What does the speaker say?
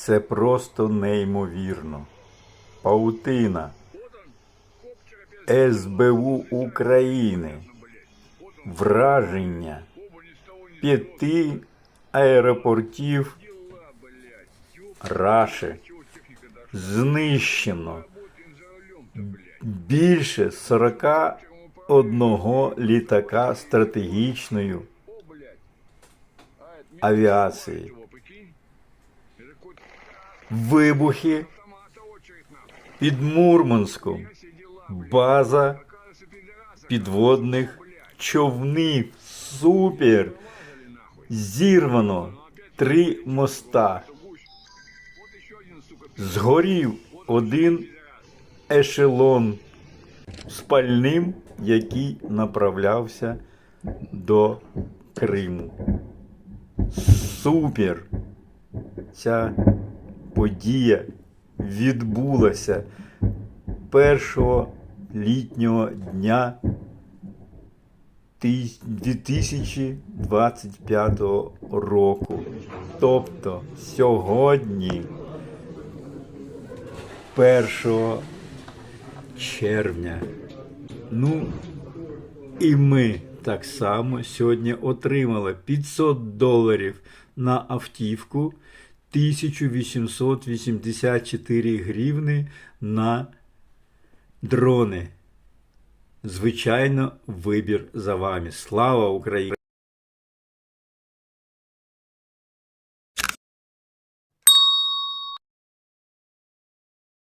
Це просто неймовірно. Паутина. СБУ України. Враження п'яти аеропортів Раші. Знищено більше 41 літака стратегічною авіації. Вибухи під Мурманськом. База підводних човнів. Супер! Зірвано три моста. Згорів один ешелон з пальним, який направлявся до Криму. Супер! Ця подія відбулася першого літнього дня 2025 року. Тобто сьогодні, 1 червня. Ну, і ми так само сьогодні отримали 500 доларів на автівку, 1884 гривни на дрони. Звичайно, вибір за вами. Слава Україні!